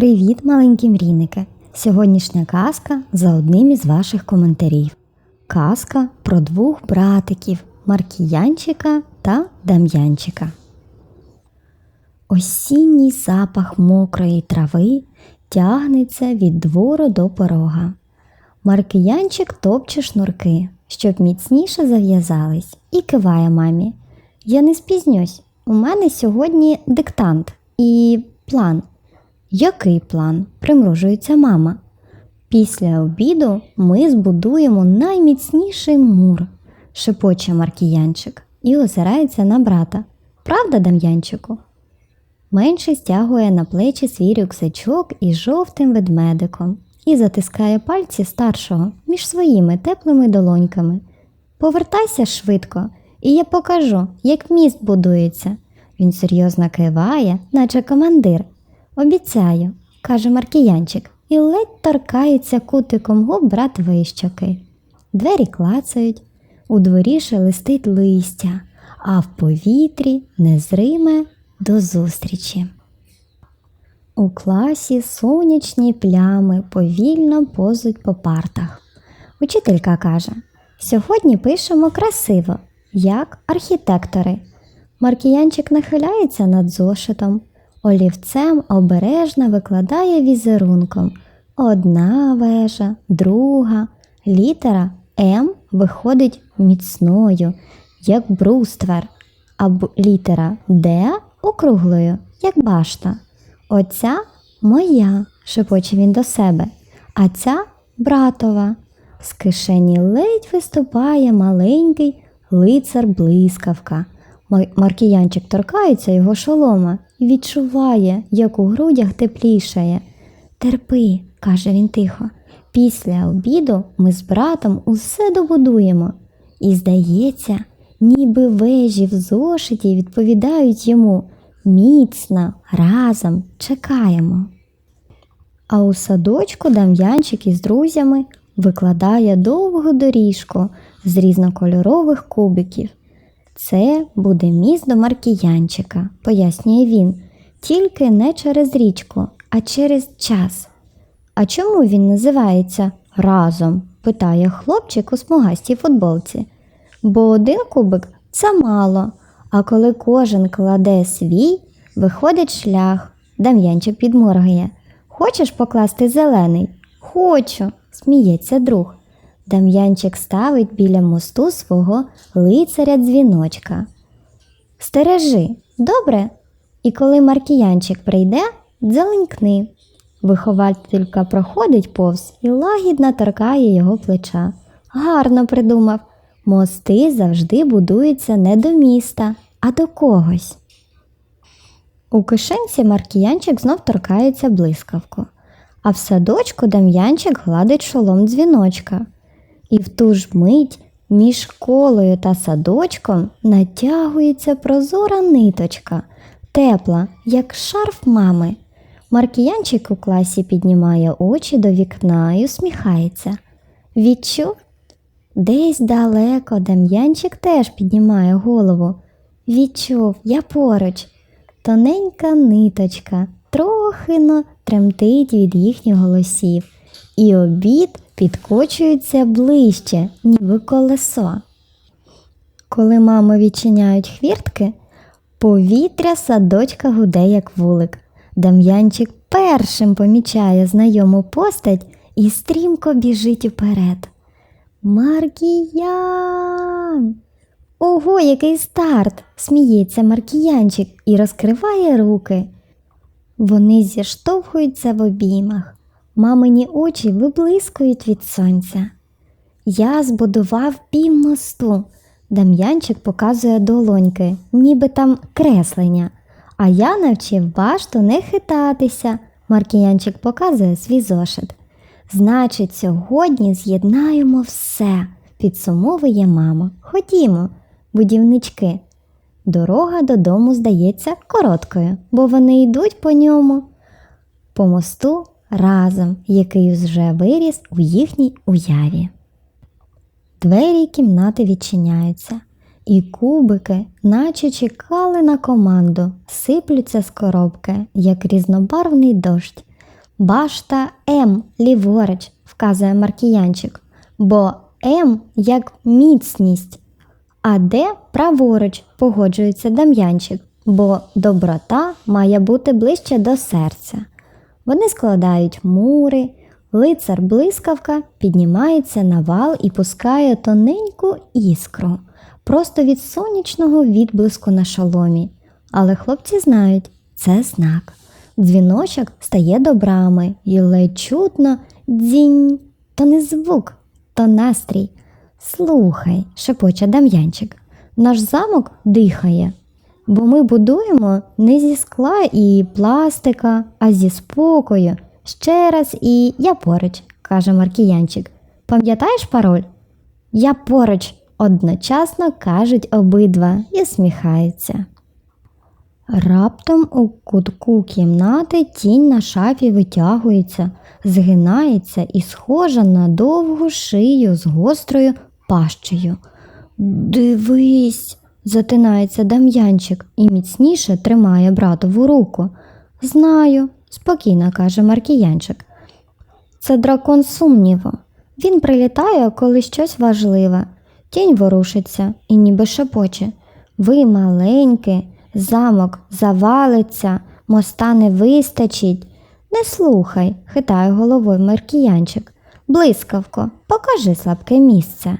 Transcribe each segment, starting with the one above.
Привіт, маленькі мрійники! Сьогоднішня казка за одним із ваших коментарів. Казка про двох братиків Маркіянчика та Дам'янчика. Осінній запах мокрої трави тягнеться від двору до порога. Маркіянчик топче шнурки, щоб міцніше зав'язались, і киває мамі. Я не спізнюсь. У мене сьогодні диктант і план. Який план? примружується мама. Після обіду ми збудуємо найміцніший мур, шепоче Маркіянчик і озирається на брата. Правда, Дам'янчику? Менший стягує на плечі свій рюкзачок із жовтим ведмедиком і затискає пальці старшого між своїми теплими долоньками. Повертайся швидко, і я покажу, як міст будується. Він серйозно киває, наче командир. Обіцяю, каже Маркіянчик, і ледь торкається кутиком губ брат вищоки. Двері клацають, у дворі шелестить листя, а в повітрі незриме до зустрічі. У класі сонячні плями повільно позуть по партах. Учителька каже: сьогодні пишемо красиво, як архітектори. Маркіянчик нахиляється над зошитом, олівцем обережно викладає візерунком. Одна вежа, друга, літера М виходить міцною, як бруствер, а літера Д округлою, як башта. Оця моя, шепоче він до себе, а ця братова. З кишені ледь виступає маленький лицар блискавка. Маркіянчик торкається його шолома і відчуває, як у грудях теплішає. Терпи, каже він тихо. Після обіду ми з братом усе добудуємо. І, здається, ніби вежі в зошиті відповідають йому міцно, разом чекаємо. А у садочку Дам'янчик із друзями викладає довгу доріжку з різнокольорових кубиків. Це буде міст до Маркіянчика, пояснює він, тільки не через річку, а через час. А чому він називається разом? питає хлопчик у смугастій футболці. Бо один кубик це мало, а коли кожен кладе свій, виходить шлях. Дам'янчик підморгує. Хочеш покласти зелений? Хочу, сміється друг. Дам'янчик ставить біля мосту свого лицаря дзвіночка. Стережи, добре? І коли Маркіянчик прийде, дзеленькни. Вихователька проходить повз і лагідно торкає його плеча. Гарно придумав. Мости завжди будуються не до міста, а до когось. У кишенці Маркіянчик знов торкається блискавку, а в садочку Дам'янчик гладить шолом дзвіночка. І в ту ж мить між школою та садочком натягується прозора ниточка, тепла, як шарф мами. Маркіянчик у класі піднімає очі до вікна і усміхається. Відчув? Десь далеко Дем'янчик теж піднімає голову. Відчув, я поруч. Тоненька ниточка трохи тремтить від їхніх голосів, і обід підкочується ближче, ніби колесо. Коли мами відчиняють хвіртки, повітря садочка гуде, як вулик. Дам'янчик першим помічає знайому постать і стрімко біжить уперед. Маркіян! Ого, який старт! сміється Маркіянчик і розкриває руки. Вони зіштовхуються в обіймах. Мамині очі виблискують від сонця. Я збудував пів мосту. Дам'янчик показує долоньки, ніби там креслення. А я навчив башту не хитатися. Маркіянчик показує свій зошит. Значить, сьогодні з'єднаємо все, підсумовує мама. Ходімо, будівнички. Дорога додому здається короткою, бо вони йдуть по ньому. По мосту разом, який вже виріс у їхній уяві. Двері кімнати відчиняються, і кубики, наче чекали на команду, сиплються з коробки, як різнобарвний дощ. Башта М ліворуч, вказує Маркіянчик, бо М як міцність, а Д праворуч погоджується Дам'янчик, бо доброта має бути ближче до серця. Вони складають мури, лицар блискавка піднімається на вал і пускає тоненьку іскру, просто від сонячного відблиску на шоломі. Але хлопці знають, це знак. Дзвіночок стає до брами і ледь чутно дзінь. То не звук, то настрій. Слухай, шепоче Дам'янчик, наш замок дихає, бо ми будуємо не зі скла і пластика, а зі спокою. Ще раз і я поруч, каже Маркіянчик. Пам'ятаєш пароль? Я поруч, одночасно кажуть обидва і сміхаються. Раптом у кутку кімнати тінь на шафі витягується, згинається і схожа на довгу шию з гострою пащею. Дивись, затинається Дам'янчик і міцніше тримає братову руку. Знаю, спокійно каже Маркіянчик. Це дракон сумніву. Він прилітає, коли щось важливе. Тінь ворушиться і ніби шепоче. Ви маленькі, замок завалиться, моста не вистачить. Не слухай, хитає головою Маркіянчик. Блискавко, покажи слабке місце.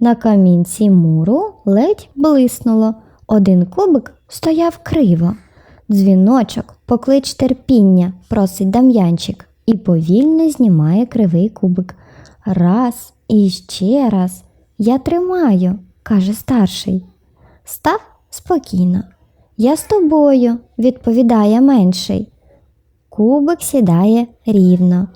На камінці муру ледь блиснуло. Один кубик стояв криво. Дзвіночок, поклич терпіння, просить Дам'янчик і повільно знімає кривий кубик. Раз і ще раз. Я тримаю, каже старший. Став спокійно. Я з тобою, відповідає менший. Кубик сідає рівно.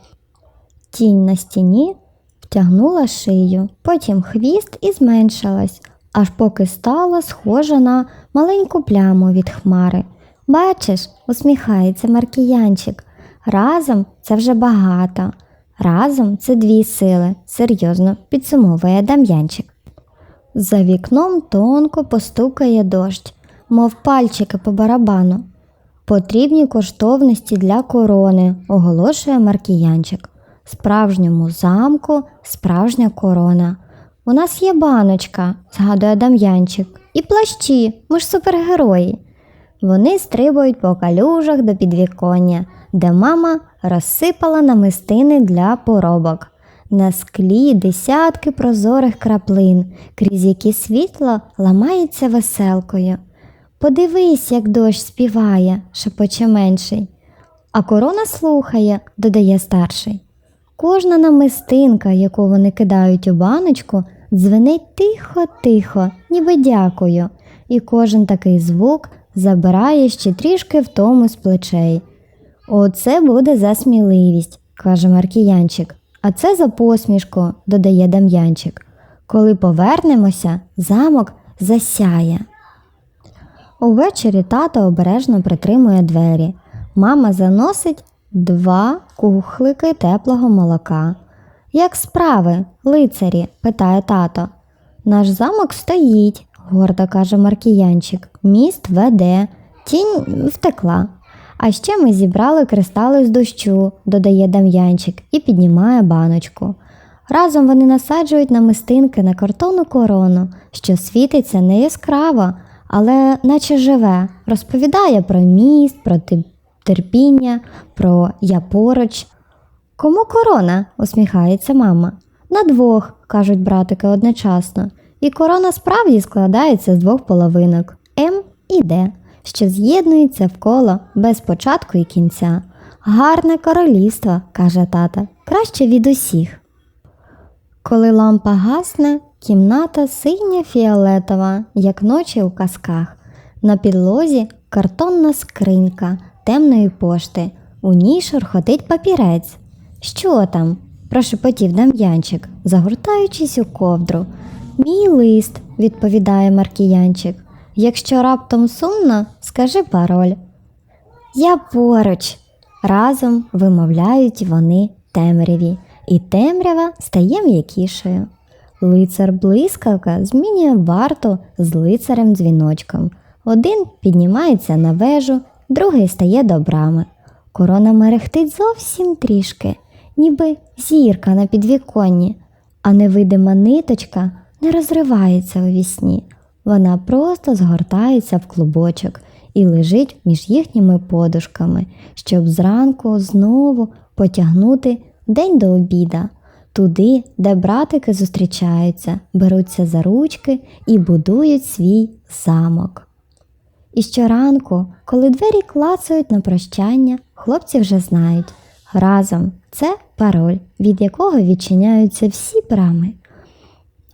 Тінь на стіні втягнула шию, потім хвіст і зменшилась, аж поки стала схожа на маленьку пляму від хмари. Бачиш, усміхається Маркіянчик. Разом це вже багато. Разом це дві сили, серйозно підсумовує Дам'янчик. За вікном тонко постукає дощ, мов пальчики по барабану. Потрібні коштовності для корони, оголошує Маркіянчик. Справжньому замку справжня корона. У нас є баночка, згадує Дам'янчик, і плащі, ми ж супергерої. Вони стрибають по калюжах до підвіконня, де мама розсипала намистини для поробок. На склі десятки прозорих краплин, крізь які світло ламається веселкою. Подивись, як дощ співає, шепоче менший. А корона слухає, додає старший. Кожна намистинка, яку вони кидають у баночку, дзвенить тихо-тихо, ніби дякую, і кожен такий звук забирає ще трішки втому з плечей. Оце буде за сміливість, каже Маркіянчик, а це за посмішку, додає Дам'янчик. Коли повернемося, замок засяє. Увечері тато обережно притримує двері. Мама заносить два кухлики теплого молока. Як справи, лицарі? питає тато. Наш замок стоїть, гордо каже Маркіянчик. Міст веде, тінь втекла. А ще ми зібрали кристали з дощу, додає Дам'янчик і піднімає баночку. Разом вони насаджують намистинки на картонну корону, що світиться не яскраво, але наче живе, розповідає про міст, про ти- терпіння, про я поруч. Кому корона? усміхається мама. На двох, кажуть братики одночасно. І корона справді складається з двох половинок М і Д, що з'єднуються в коло без початку і кінця. Гарне королівство, каже тата, краще від усіх. Коли лампа гасне, кімната синя фіолетова, як ночі у казках. На підлозі картонна скринька темної пошти. У ній шурхотить папірець. Що там? прошепотів Дам'янчик, загортаючись у ковдру. Мій лист, відповідає Маркіянчик. Якщо раптом сумно, скажи пароль. Я поруч. Разом вимовляють вони темряві, і темрява стає м'якішою. Лицар блискавка змінює варту з лицарем дзвіночком. Один піднімається на вежу, другий стає до брами. Корона мерехтить зовсім трішки, ніби зірка на підвіконні, а невидима ниточка не розривається у вісні. Вона просто згортається в клубочок і лежить між їхніми подушками, щоб зранку знову потягнути день до обіда, туди, де братики зустрічаються, беруться за ручки і будують свій замок. І щоранку, коли двері клацають на прощання, хлопці вже знають разом це пароль, від якого відчиняються всі брами.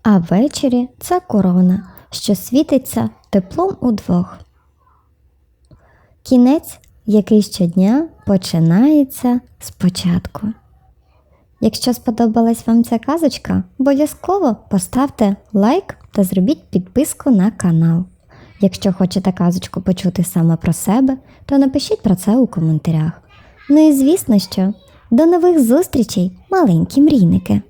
А ввечері це корона, що світиться теплом удвох. Кінець, який щодня починається спочатку. Якщо сподобалась вам ця казочка, обов'язково поставте лайк та зробіть підписку на канал. Якщо хочете казочку почути саме про себе, то напишіть про це у коментарях. Ну і звісно, що до нових зустрічей, маленькі мрійники!